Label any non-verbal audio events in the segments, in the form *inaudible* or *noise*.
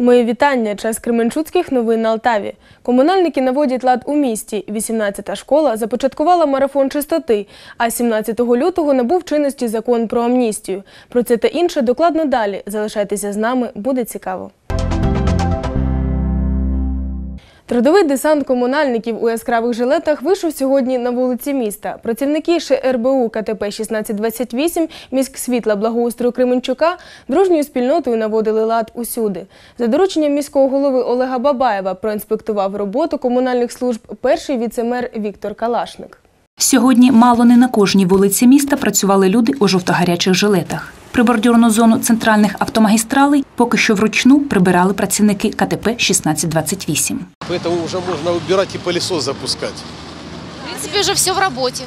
Мої вітання. Час Кременчуцьких новин на Алтаві. Комунальники наводять лад у місті. 18-та школа започаткувала марафон чистоти, а 17 лютого набув чинності закон про амністію. Про це та інше докладно далі. Залишайтеся з нами, буде цікаво. Трудовий десант комунальників у яскравих жилетах вийшов сьогодні на вулиці міста. Працівники ШРБУ КТП 1628 міськ світла благоустрою Кременчука дружньою спільнотою наводили лад усюди. За дорученням міського голови Олега Бабаєва проінспектував роботу комунальних служб перший віцемер Віктор Калашник. Сьогодні мало не на кожній вулиці міста працювали люди у жовтогарячих жилетах. Прибордюрну зону центральних автомагістралей поки що вручну прибирали працівники КТП 1628. Поэтому уже можно убирать и пылесос запускать. В принципе, уже все в работе.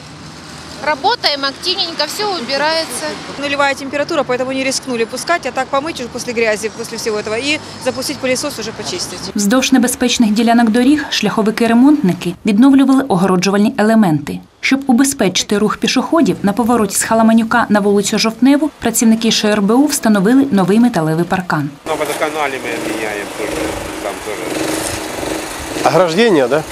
Работаем активненько, все убирается. Нулевая температура, поэтому не рискнули пускать, а так помыть уже после грязи, после всего этого, и запустить пылесос уже почистить. Вздовж небезпечних ділянок доріг шляховики-ремонтники відновлювали огороджувальні елементи. Щоб убезпечити рух пішоходів на повороті з Халаманюка на вулицю Жовтневу, працівники ШРБУ встановили новий металевий паркан. На водоканале мы меняем тоже, там тоже, Ограждение, да?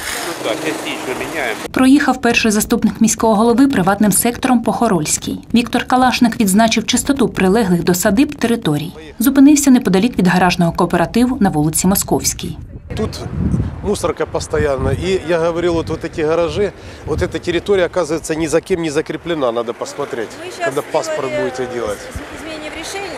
ну частично меняем. Проїхав перший заступник міського голови приватним сектором Похорольський. Віктор Калашник відзначив чистоту прилеглих до садиб територій. Зупинився неподалік від гаражного кооперативу на вулиці Московській. Тут мусорка постоянно. И я говорил, вот, вот эти гаражи, вот эта территория, оказывается, ни за кем не закреплена. Надо посмотреть, когда паспорт будете делать. Изменение в решении.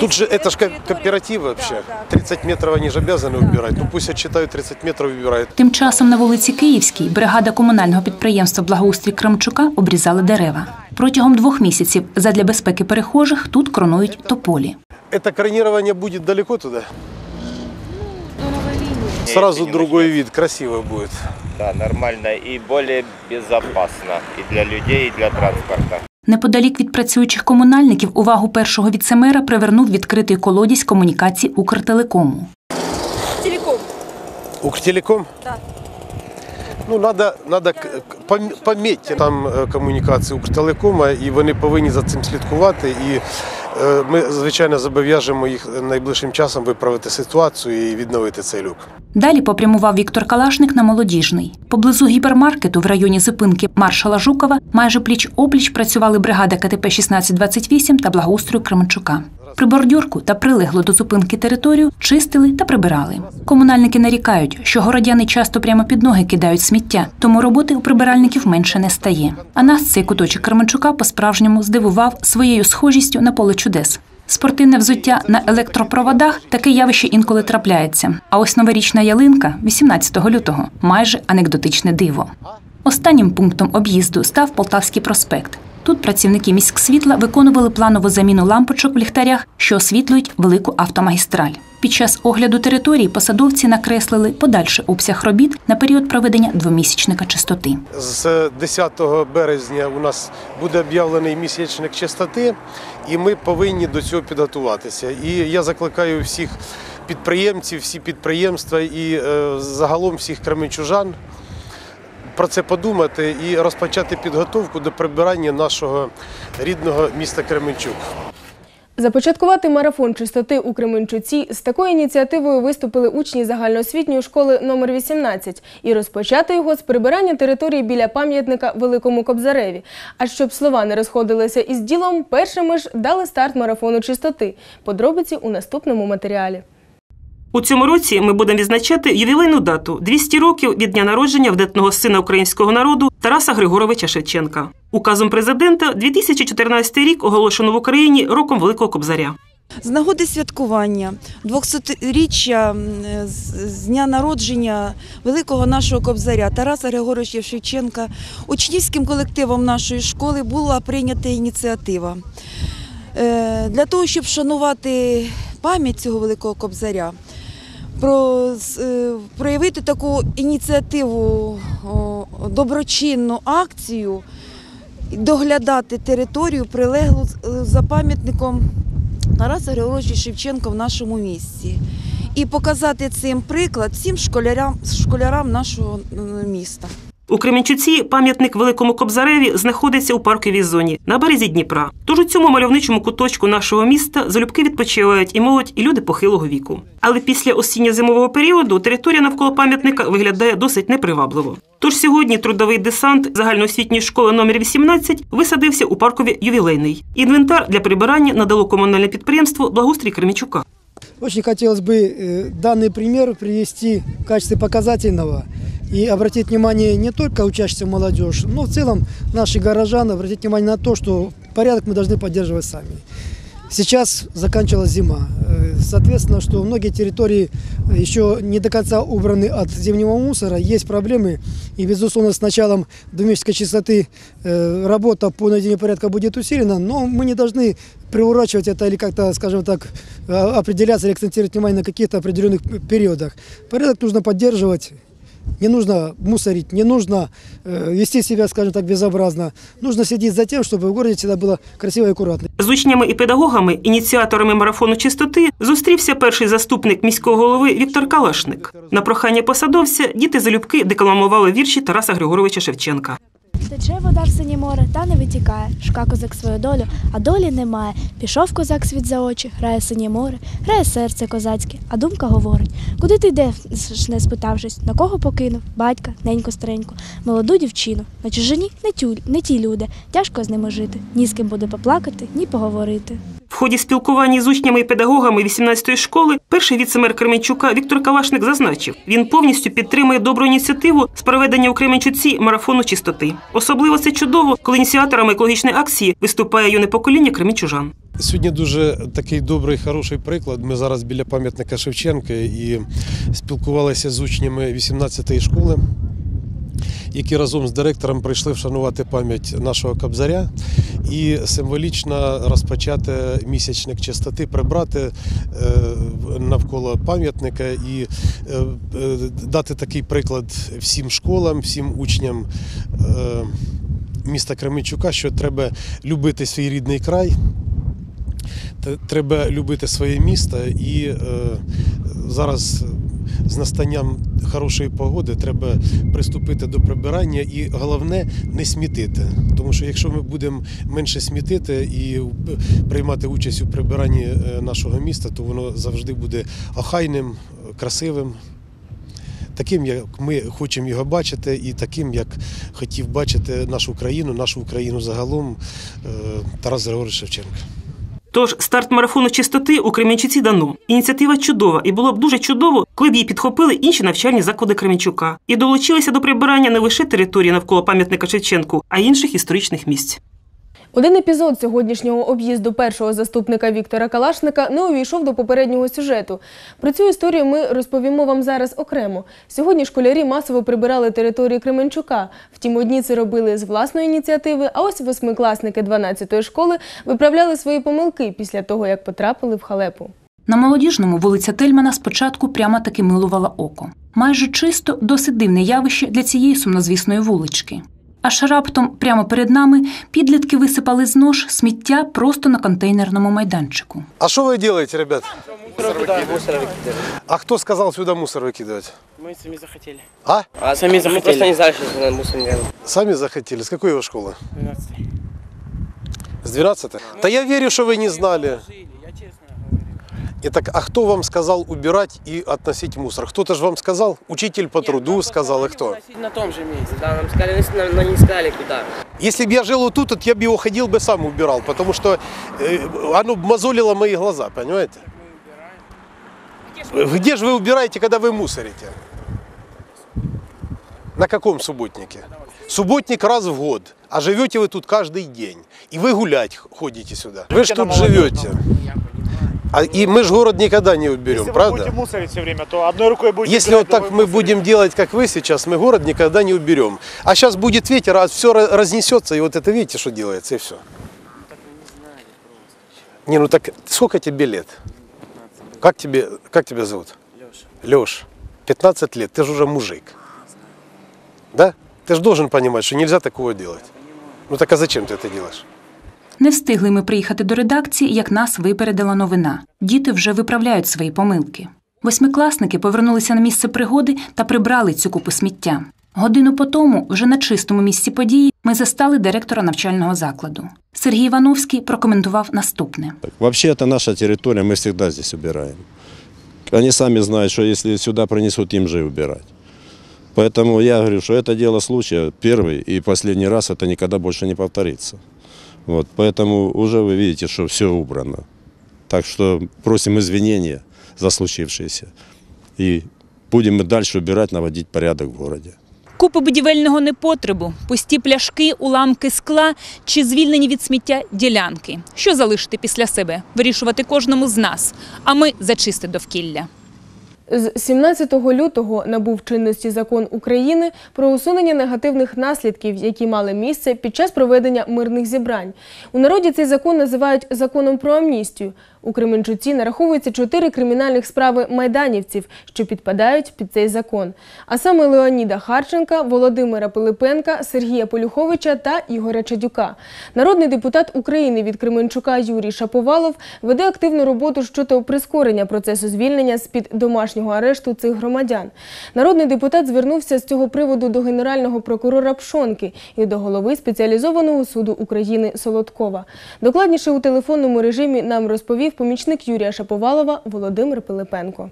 Тут же, это же кооператив вообще. 30 метров они же обязаны убирать. Ну пусть отчитают 30 метров и убирают. Тим часом на вулиці Київській бригада комунального підприємства Благоустрій Кремчука обрізали дерева. Протягом двох місяців задля безпеки перехожих тут кронують тополі. Это кронирование будет далеко Сразу другой вид, красиво будет. Да, нормально и более безопасно и для людей, и для транспорта. Неподалік від працюючих комунальників увагу першого віцемера привернув відкритий колодязь комунікацій Укртелекому. Телеком. Укртелеком? Да. Ну, надо, надо к- к- пом- пометьте там е, комунікації Укртелекома, і вони повинні за цим слідкувати. І е, ми, звичайно, зобов'яжемо їх найближчим часом виправити ситуацію і відновити цей люк. Далі попрямував Віктор Калашник на молодіжний. Поблизу гіпермаркету в районі зупинки маршала Жукова майже пліч-опліч працювали бригада КТП 1628 та благоустрою Кременчука. Прибордюрку та прилеглу до зупинки територію чистили та прибирали. Комунальники нарікають, що городяни часто прямо під ноги кидають сміття, тому роботи у прибиральників менше не стає. А нас цей куточок Кременчука по-справжньому здивував своєю схожістю на поле чудес. Спортивне взуття на електропроводах таке явище інколи трапляється. А ось новорічна ялинка 18 лютого майже анекдотичне диво. Останнім пунктом об'їзду став Полтавський проспект. Тут працівники міськсвітла виконували планову заміну лампочок в ліхтарях, що освітлюють велику автомагістраль. Під час огляду території посадовці накреслили подальший обсяг робіт на період проведення двомісячника чистоти. З 10 березня у нас буде об'явлений місячник чистоти, і ми повинні до цього підготуватися. І я закликаю всіх підприємців, всі підприємства і е, загалом всіх кременчужан про це подумати і розпочати підготовку до прибирання нашого рідного міста Кременчук. Започаткувати марафон чистоти у Кременчуці з такою ініціативою виступили учні загальноосвітньої школи номер 18 і розпочати його з прибирання території біля пам'ятника Великому Кобзареві. А щоб слова не розходилися із ділом, першими ж дали старт марафону чистоти. Подробиці у наступному матеріалі. У цьому році ми будемо відзначати ювілейну дату 200 років від дня народження вдатного сина українського народу Тараса Григоровича Шевченка. Указом президента 2014 рік оголошено в Україні роком Великого Кобзаря. З нагоди святкування 200-річчя з дня народження великого нашого кобзаря Тараса Григоровича Шевченка учнівським колективом нашої школи була прийнята ініціатива. Е, Для того, щоб шанувати пам'ять цього великого кобзаря, про, е, проявити таку ініціативу, доброчинну акцію, доглядати територію прилеглу е, за пам'ятником Тараса Григоровича Шевченка в нашому місті. І показати цим приклад всім школярам, школярам нашого е, міста. У Кременчуці пам'ятник Великому Кобзареві знаходиться у парковій зоні на березі Дніпра. Тож у цьому мальовничому куточку нашого міста залюбки відпочивають і молодь, і люди похилого віку. Але після осінньо-зимового періоду територія навколо пам'ятника виглядає досить непривабливо. Тож сьогодні трудовий десант загальноосвітньої школи номер 18 висадився у паркові ювілейний. Інвентар для прибирання надало комунальне підприємство Благоустрій Кременчука. Очень хотелось бы э, данный пример привести в качестве показательного и обратить внимание не только учащихся молодежь, но в целом наших горожан, обратить внимание на то, что порядок мы должны поддерживать сами. Сейчас заканчивалась зима. Э, Соответственно, что многие территории еще не до конца убраны от зимнего мусора. Есть проблемы. И, безусловно, с началом домесячной чистоты э, работа по наведению порядка будет усилена. Но мы не должны приурачивать это или как-то, скажем так, а- определяться или акцентировать внимание на каких-то определенных периодах. Порядок нужно поддерживать. Не нужно мусорить, не нужно э, вести себя, скажем так, безобразно. Нужно следить за тем, чтобы в городе всегда было красиво и аккуратно. З учнями і педагогами, ініціаторами марафону чистоти, зустрівся перший заступник міського голови Віктор Калашник. На прохання посадовця діти залюбки декламували вірші Тараса Григоровича Шевченка. Тече вода в синє море, та не витікає. Шка козак свою долю, а долі немає. Пішов козак світ за очі, грає синє море, грає серце козацьке, а думка говорить. Куди ти йдеш, не спитавшись, на кого покинув? Батька, неньку стареньку, молоду дівчину. На чужині не, тюль, не ті люди. Тяжко з ними жити. Ні з ким буде поплакати, ні поговорити. В ході спілкування з учнями і педагогами 18-ї школи перший віцемер Кременчука Віктор Калашник зазначив, він повністю підтримує добру ініціативу з проведення у Кременчуці марафону чистоти. Особливо це чудово, коли ініціаторами екологічної акції виступає юне покоління кременчужан. Сьогодні дуже такий добрий, хороший приклад. Ми зараз біля пам'ятника Шевченка і спілкувалися з учнями 18-ї школи, які разом з директором прийшли вшанувати пам'ять нашого кобзаря і символічно розпочати місячник чистоти, прибрати е, навколо пам'ятника і е, е, дати такий приклад всім школам, всім учням. Міста Кременчука, що треба любити свій рідний край, Треба любити своє місто і зараз з настанням хорошої погоди треба приступити до прибирання і головне не смітити. Тому що якщо ми будемо менше смітити і приймати участь у прибиранні е, нашого міста, то воно завжди буде охайним, красивим. Таким, як ми хочемо його бачити, і таким, як хотів бачити нашу країну, нашу Україну загалом е, Тарас Григорович Шевченко. Тож старт марафону чистоти у Кременчуці дано. Ініціатива чудова, і було б дуже чудово, коли б її підхопили інші навчальні заклади Кременчука і долучилися до прибирання не лише території навколо пам'ятника Шевченку, а й інших історичних місць. Один епізод сьогоднішнього об'їзду першого заступника Віктора Калашника не увійшов до попереднього сюжету. Про цю історію ми розповімо вам зараз окремо. Сьогодні школярі масово прибирали територію Кременчука. Втім, одні це робили з власної ініціативи, а ось восьмикласники 12-ї школи виправляли свої помилки після того, як потрапили в халепу. На молодіжному вулиця Тельмана спочатку прямо таки милувала око. Майже чисто, досить дивне явище для цієї сумнозвісної вулички Аж раптом, прямо перед нами, підлітки висипали з нож сміття просто на контейнерному майданчику. А что вы делаете, ребят? А кто сказал сюда мусор выкидывать? Мы сами захотели. А? А сами захотели. Мы просто не знали, что на мусор не Сами захотели. С какой его школы? 12 С 12 Да я верю, что вы не знали. Итак, а кто вам сказал убирать и относить мусор? Кто-то же вам сказал? Учитель по труду сказал, и кто? На том же месте. Да, нам сказали, но- не сказали куда. Если бы я жил вот тут, я бы его ходил бы сам убирал, потому что э, оно мозолило мои глаза, понимаете? Где же вы убираете, когда вы мусорите? На каком субботнике? Субботник раз в год, а живете вы тут каждый день. И вы гулять ходите сюда. Вы же тут живете. А, и мы же город никогда не уберем, Если правда? вы будете мусорить все время, то одной рукой будете Если убирать, вот так мы будем делать, как вы сейчас, мы город никогда не уберем. А сейчас будет ветер, а все разнесется, и вот это видите, что делается, и все. Не, ну так сколько тебе лет? Как тебе, как тебя зовут? Леша. Леш, 15 лет, ты же уже мужик. Да? Ты же должен понимать, что нельзя такого делать. Ну так а зачем ты это делаешь? Не встигли ми приїхати до редакції, як нас випередила новина. Діти вже виправляють свої помилки. Восьмикласники повернулися на місце пригоди та прибрали цю купу сміття. Годину по тому, вже на чистому місці події, ми застали директора навчального закладу. Сергій Івановський прокоментував наступне. Так, Вообще это наша территория, мы всегда здесь убираем. Они сами знают, что если сюда принесут, им же и убирать. Поэтому я говорю, что это дело случая первый и последний раз, это никогда больше не повторится. Вот, поэтому уже вы видите, что все убрано. Так что просим извинения за случившееся. И будем и дальше убирать, наводить порядок в городе. Купи будівельного непотребу, пусті пляшки, уламки скла чи звільнені від сміття ділянки. Що залишити після себе? Вирішувати кожному з нас. А ми зачисти довкілля. З 17 лютого набув чинності закон України про усунення негативних наслідків, які мали місце під час проведення мирних зібрань. У народі цей закон називають законом про амністію. У Кременчуці нараховується чотири кримінальних справи майданівців, що підпадають під цей закон. А саме Леоніда Харченка, Володимира Пилипенка, Сергія Полюховича та Ігоря Чадюка. Народний депутат України від Кременчука Юрій Шаповалов веде активну роботу щодо прискорення процесу звільнення з-під домашнього арешту цих громадян. Народний депутат звернувся з цього приводу до генерального прокурора Пшонки і до голови спеціалізованого суду України Солодкова. Докладніше у телефонному режимі нам розповів помічник Юрія Шаповалова Володимир Пилипенко.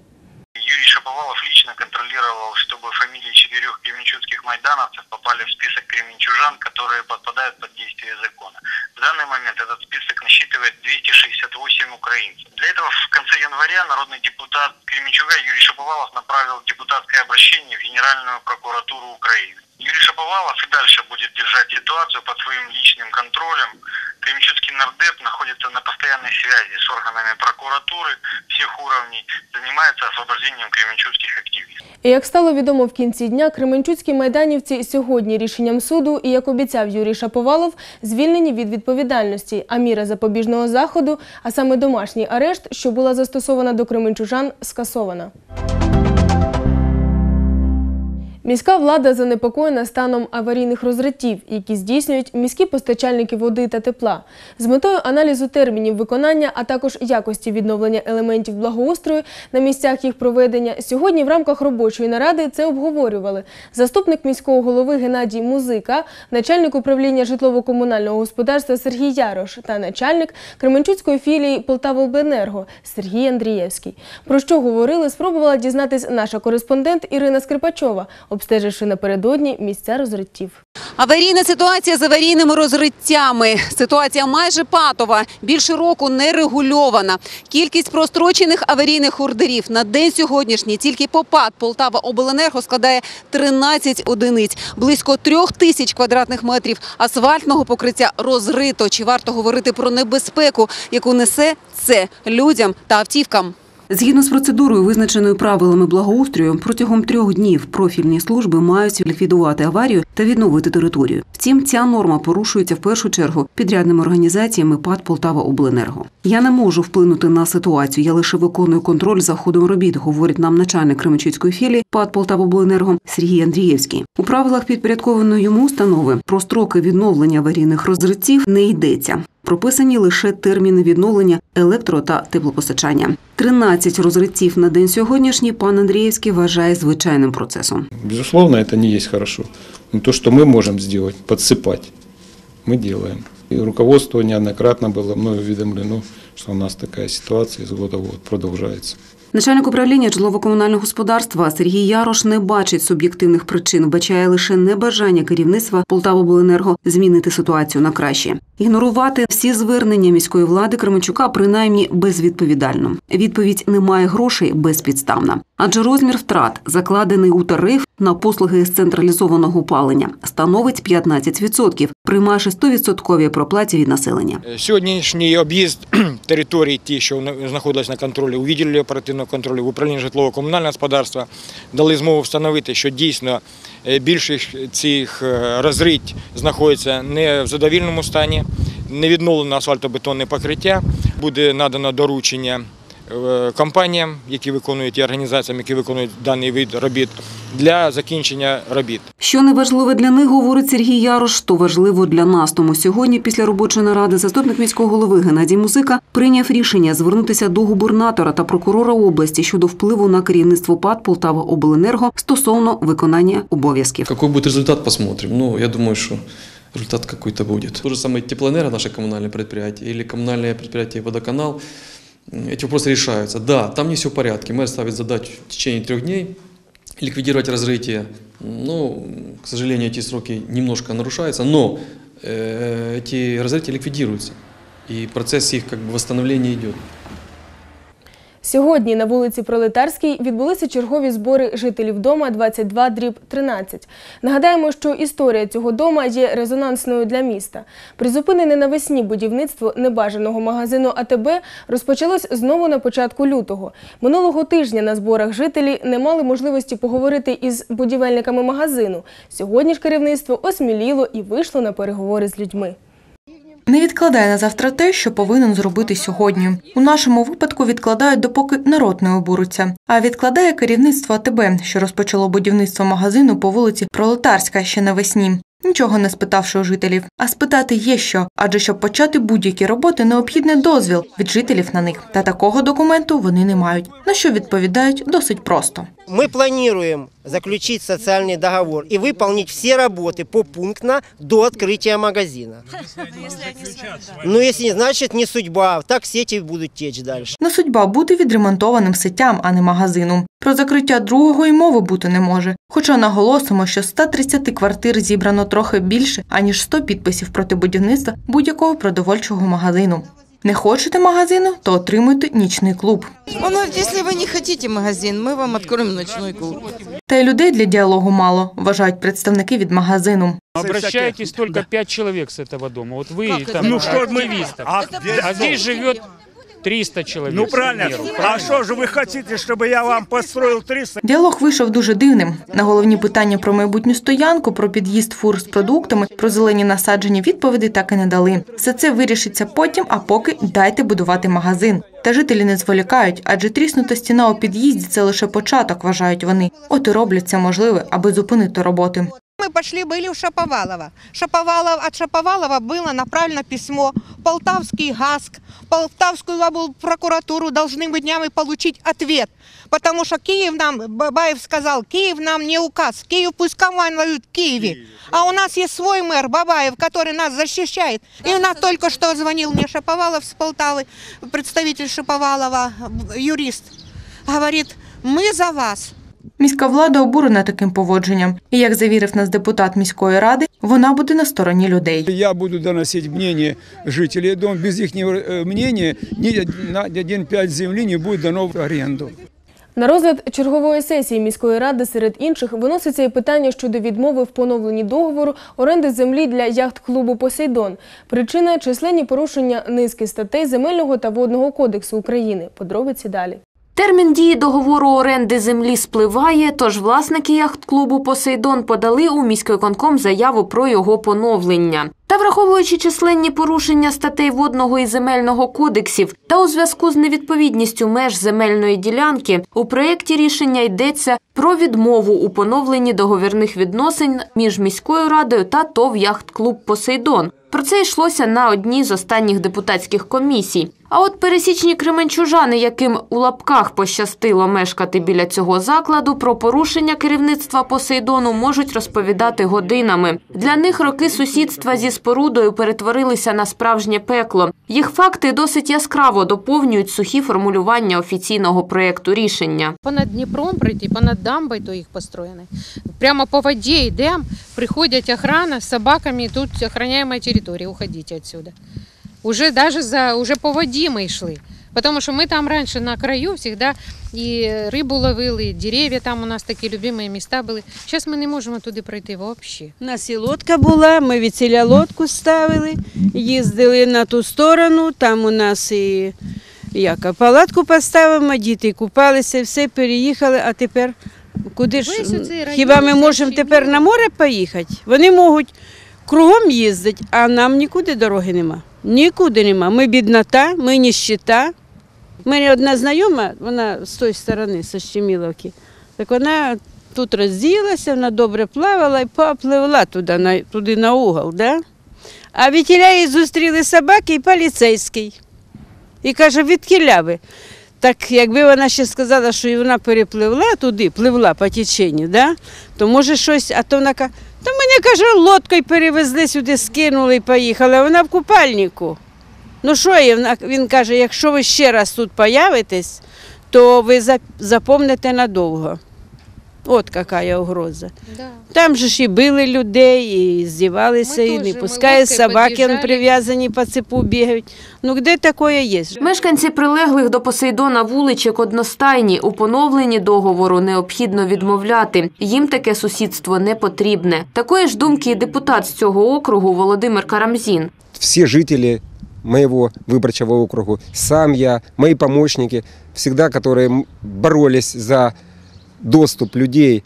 Юрий Шаповалов лично контролировал, чтобы фамилии четырех кременчуцких майдановцев попали в список кременчужан, которые подпадают под действие закона. В данный момент этот список насчитывает 268 украинцев. Для этого в конце января народный депутат Кременчуга Юрий Шаповалов направил депутатское обращение в Генеральную прокуратуру Украины. Юрий Шаповалов и дальше будет держать ситуацию под своим личным контролем. Кременчуцкий нардеп находится на постоянной связи с органами прокуратуры всех уровней, занимается освобождением кременчуцких активистов. І як стало відомо в кінці дня, кременчуцькі майданівці сьогодні рішенням суду і, як обіцяв Юрій Шаповалов, звільнені від відповідальності, а міра запобіжного заходу, а саме домашній арешт, що була застосована до кременчужан, скасована. Міська влада занепокоєна станом аварійних розриттів, які здійснюють міські постачальники води та тепла. З метою аналізу термінів виконання, а також якості відновлення елементів благоустрою на місцях їх проведення, сьогодні в рамках робочої наради це обговорювали. Заступник міського голови Геннадій Музика, начальник управління житлово-комунального господарства Сергій Ярош та начальник Кременчуцької філії Полтавобленерго Сергій Андрієвський. Про що говорили, спробувала дізнатись наша кореспондент Ірина Скрипачова, обстеживши напередодні місця розриттів. Аварійна ситуація з аварійними розриттями. Ситуація майже патова, більше року не регульована. Кількість прострочених аварійних ордерів на день сьогоднішній тільки по ПАД Полтава Обленерго складає 13 одиниць, близько трьох тисяч квадратних метрів асфальтного покриття розрито. Чи варто говорити про небезпеку, яку несе це людям та автівкам? Згідно з процедурою, визначеною правилами благоустрою, протягом трьох днів профільні служби мають ліквідувати аварію та відновити територію. Втім, ця норма порушується в першу чергу підрядними організаціями ПАД Полтава Обленерго. Я не можу вплинути на ситуацію. Я лише виконую контроль за ходом робіт, говорить нам начальник Кременчуцької філії ПАД Полтава Обленерго Сергій Андрієвський. У правилах підпорядкованої йому установи про строки відновлення аварійних розриттів не йдеться Прописані лише терміни відновлення електро та теплопостачання. 13 розриттів на день сьогоднішній пан Андрієвський вважає звичайним процесом. Безусловно, это не есть хорошо. Но то, что мы можем сделать, подсыпать, мы делаем. И руководство неоднократно было мною уведомлено, что у нас такая ситуация из года в год продолжается. Начальник управління житлово-комунального господарства Сергій Ярош не бачить суб'єктивних причин, вбачає лише небажання керівництва Полтавобленерго змінити ситуацію на краще. Ігнорувати всі звернення міської влади Кременчука принаймні безвідповідально. Відповідь немає грошей безпідставна. Адже розмір втрат, закладений у тариф на послуги з централізованого опалення, становить 15%, приймаючи 100% проплаті від населення. Сьогоднішній об'їзд *clears throat* територій, ті, що знаходились на контролі, у відділі оперативного контролю в управлінні житлово-комунального господарства, дали змогу встановити, що дійсно е, більшість цих е, розрить знаходиться не в задовільному стані, не відновлено асфальтобетонне покриття. Буде надано доручення е, компаніям, які виконують і організаціям, які виконують даний вид робіт, для закінчення робіт. Що не важливе для них, говорить Сергій Ярош, то важливо для нас. Тому сьогодні, після робочої наради, заступник міського голови Геннадій Музика прийняв рішення звернутися до губернатора та прокурора області щодо впливу на керівництво ПАД Полтава Обленерго стосовно виконання обов'язків. Какой будет результат, посмотрим. Ну, я думаю, что результат какой-то будет. То же самое Теплоэнерго, наше коммунальное предприятие, или коммунальное предприятие Водоканал, эти вопросы решаются. Да, там не все в порядке. Мэр ставит задачу в течение трех дней ликвидировать разрытие. Но, к сожалению, эти сроки немножко нарушаются, но э, эти разрытия ликвидируются. И процесс их как бы восстановления идет. Сьогодні на вулиці Пролетарській відбулися чергові збори жителів дома 22 дріб 13. Нагадаємо, що історія цього дома є резонансною для міста. Призупинене навесні будівництво небажаного магазину АТБ розпочалось знову на початку лютого. Минулого тижня на зборах жителі не мали можливості поговорити із будівельниками магазину. Сьогодні ж керівництво осміліло і вийшло на переговори з людьми. Не відкладай на завтра те, що повинен зробити сьогодні. У нашому випадку відкладають допоки народ не обуриться. А відкладає керівництво АТБ, що розпочало будівництво магазину по вулиці Пролетарська ще навесні Нічого не спитавши у жителів, а спитати є що, адже щоб почати будь-які роботи, необхідний дозвіл від жителів на них. Та такого документу вони не мають. На що відповідають досить просто. Мы планируем заключить социальный договор и выполнить все работы попунктно до открытия магазина. Ну, если не, значит не судьба. Так сети будут течь дальше. Не судьба бути відремонтованим сетям, а не магазином. Про закриття другого й мови бути не може. Хоча наголосимо, що з 130 квартир зібрано трохи більше, аніж 100 підписів проти будівництва будь-якого продовольчого магазину. Не хочете магазину, то отримуйте нічний клуб. Ну, если вы не хотите магазин, мы вам откроем ночной клуб. Та й людей для діалогу мало, вважають представники від магазину. Обращайтесь только пять человек с этого дома. Вот вы Как там это? Ну, что мы- активистов. А А, где- здесь живет 300 человек. Ну правильно. А что же вы хотите, чтобы я вам построил 300? Діалог вийшов дуже дивним. На головні питання про майбутню стоянку, про під'їзд фур з продуктами, про зелені насадження відповіді так і не дали. Все це вирішиться потім, а поки дайте будувати магазин. Та жителі не зволікають, адже тріснута стіна у під'їзді це лише початок, вважають вони. От і роблять це можливе, аби зупинити роботи. Мы пошли, были у Шаповалова. Шаповалов, от Шаповалова было направлено письмо Полтавский ГАСК, Полтавскую прокуратуру должны мы днями получить ответ. Потому что Киев нам, Бабаев сказал, Киев нам не указ, Киев пусть командует в Киеве. А у нас есть свой мэр Бабаев, который нас защищает. И у нас только что звонил мне Шаповалов с Полтавы, представитель Шаповалова, юрист. Говорит, мы за вас. Міська влада обурена таким поводженням, і як завірив нас депутат міської ради, вона буде на стороні людей. Я буду доносить мнение жителей. Я думаю, без их э, мнения ни на один пять земли не будет дано в аренду. На розгляд чергової сесії міської ради серед інших виноситься і питання щодо відмови в поновленні договору оренди землі для яхт-клубу Посейдон. Причина численні порушення низки статей земельного та водного кодексу України. Подробиці далі. Термін дії договору оренди землі спливає, тож власники яхт-клубу Посейдон подали у міськвиконком заяву про його поновлення. Та враховуючи численні порушення статей водного і земельного кодексів та у зв'язку з невідповідністю меж земельної ділянки, у проєкті рішення йдеться про відмову у поновленні договірних відносин між міською радою та ТОВ яхт-клуб Посейдон. Про це йшлося на одній з останніх депутатських комісій. А от пересічні кременчужани, яким у лапках пощастило мешкати біля цього закладу, про порушення керівництва Посейдону можуть розповідати годинами. Для них роки сусідства зі спорудою перетворилися на справжнє пекло. Їх факти досить яскраво доповнюють сухі формулювання офіційного проєкту рішення. понад Дніпром прийти, понад дамбою то їх построєні. Прямо по воді йдемо, приходять охрана з собаками, тут охороняємо територію, уходіть відсюди. Уже даже за, уже по воді ми йшли. Потому що ми там раніше на краю завжди і рибу ловили, і дерев'я там у нас такі любимі міста були. Зараз ми не можемо туди пройти взагалі. У нас і лодка була, ми від ціля лодку ставили, їздили на ту сторону, там у нас і як, палатку поставимо, діти купалися, все, переїхали, а тепер куди ж? Хіба ми можемо тепер на море поїхати? Вони можуть кругом їздити, а нам нікуди дороги нема. Нікуди нема. Ми біднота, ми ніщита. У мене одна знайома, вона з тої сторони, з Щеміловки, так вона тут розділася, вона добре плавала і попливла туди, на, туди на угол. Да? А від її зустріли собаки і поліцейський. І каже, від ви? Так якби вона ще сказала, що вона перепливла туди, пливла по теченню, да? то може щось, а то вона каже, то мене каже, лодкою перевезли сюди, скинули і поїхали, вона в купальнику. Ну що? Він каже, якщо ви ще раз тут появитесь, то ви за- запомните надовго. От яка угроза. Да. Там же ж і били людей, і здівалися, Ми і не лодкою собаки, он прив'язані по цепу бігають. Ну де таке є? Мешканці прилеглих до Посейдона вуличок одностайні. У поновленні договору необхідно відмовляти. Їм таке сусідство не потрібне. Такої ж думки і депутат з цього округу Володимир Карамзін. все жители моего выборчего округу, сам я, мои помощники, всегда, которые боролись за доступ людей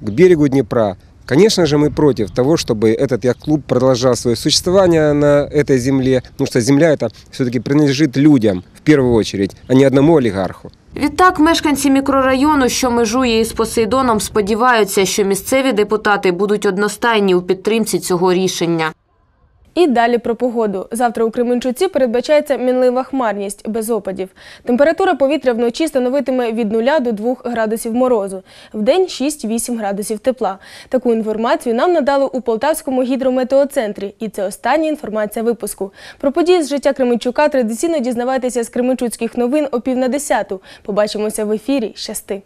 к берегу Днепра. Конечно же, мы против того, чтобы этот яхт-клуб продолжал свое существование на этой земле, потому что земля это все-таки принадлежит людям в первую очередь, а не одному олигарху. Відтак, мешканці мікрорайону, що межує із Посейдоном, сподіваються, що місцеві депутати будуть одностайні у підтримці цього рішення. І далі про погоду. Завтра у Кременчуці передбачається мінлива хмарність без опадів. Температура повітря вночі становитиме від 0 до 2 градусів морозу. Вдень 6-8 градусів тепла. Таку інформацію нам надали у Полтавському гідрометеоцентрі. І це остання інформація випуску. Про події з життя Кременчука традиційно дізнавайтеся з Кременчуцьких новин о пів на десяту. Побачимося в ефірі. Щасти!